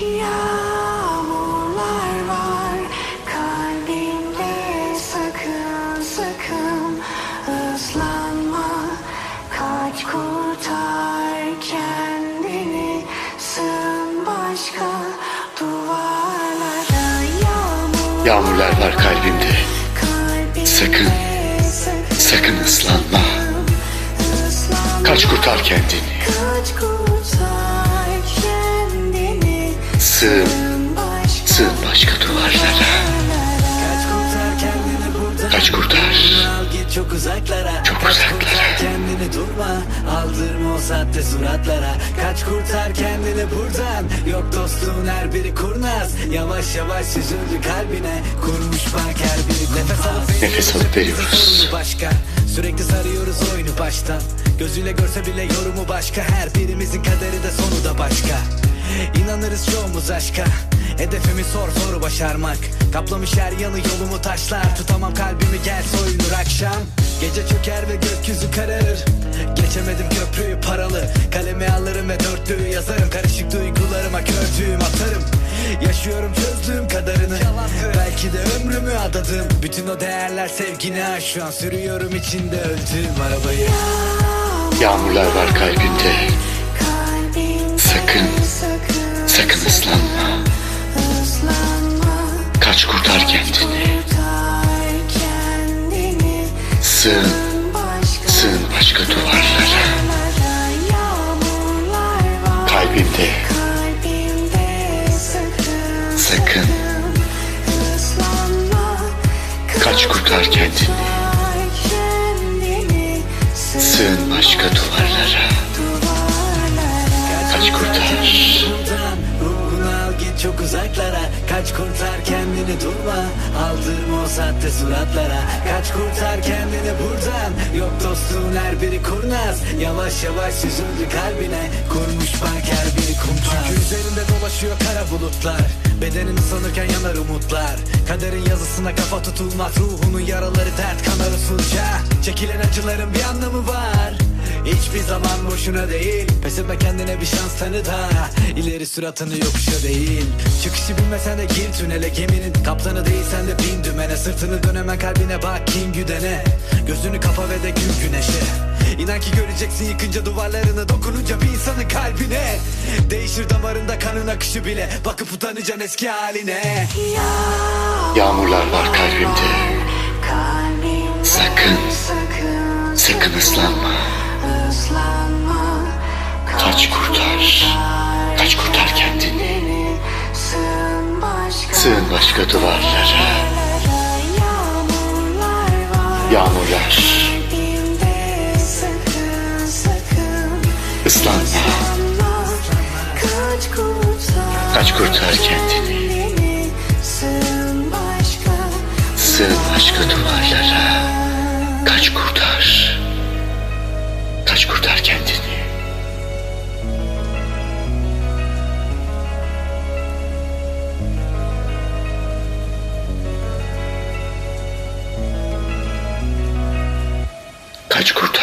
Yağmurlar var kalbimde sakın sakın ıslanma Kaç kurtar kendini sığın başka duvarlara Yağmur Yağmurlar var kalbimde. Sakın, sakın ıslanma. ıslanma. Kaç kurtar kendini. Kaç kurtar Sığın, başka sığın başka duvarlara. Kaç kurtar? Çok uzaklara. Çok Kaç uzaklara. kurtar kendini durma Aldırma o sahte suratlara Kaç kurtar kendini buradan? Yok dostluğun her biri kurnaz. Yavaş yavaş süzüldü kalbine. Kurmuş bak her biri Nefes alıp Nefes alıp veriyoruz. başka. Sürekli sarıyoruz oyunu baştan. Gözüyle görse bile yorumu başka. Her birimizin kaderi de sonu da başka İnanırız çoğumuz aşka. Hedefimi sor soru başarmak. Kaplamış her yanı yolumu taşlar. Tutamam kalbimi gel soyunur akşam. Gece çöker ve gökyüzü kararır. Geçemedim köprüyü paralı. Kalemi alırım ve dörtlüğü yazarım. Karışık duygularıma kördüğüm atarım. Yaşıyorum çözdüğüm kadarını. Belki de ömrümü adadım. Bütün o değerler sevgine aş Şu sürüyorum içinde öldüğüm arabayı. Yağmurlar var kalbimde ıslanma Kaç kurtar kendini. Sığın, sığın başka duvarlara. Kalbimde, sakın Kaç kurtar kendini. Sığın başka duvarlara. Kaç kurtar. Kaç kurtar kendini durma. Aldırma o sahte suratlara. Kaç kurtar kendini buradan. Yok dostluğun her biri kurnaz. Yavaş yavaş süzüldü kalbine. Kurmuş bak her biri kumpas. Çünkü üzerinde dolaşıyor kara bulutlar. Bedenini sanırken yanar umutlar. Kaderin yazısına kafa tutulmaz Ruhunun yaraları dert kanar usulca. Çekilen acıların bir anlamı var Hiçbir zaman boşuna değil. Pes etme kendine bir şans tanı da İleri suratını yokuşa değil. Çıkışı bilmesen de gir tünele Geminin. Kaptanı değilsen de bin dümene. Sırtını dön hemen kalbine bak kin güdene. Gözünü kapa ve de gül güneşe. İnan ki göreceksin yıkınca duvarlarını Dokununca bir insanın kalbine. Değişir damarında kanın akışı bile. Bakıp utanacaksın eski haline. Yağmurlar var. Kalbimde kurtar, kaç kurtar kendini. Sığın başka duvarlara. Yağmurlar ıslanma Kaç kurtar kendini. Sığın başka duvarlara. Kaç kurtar. Kaç kurtar.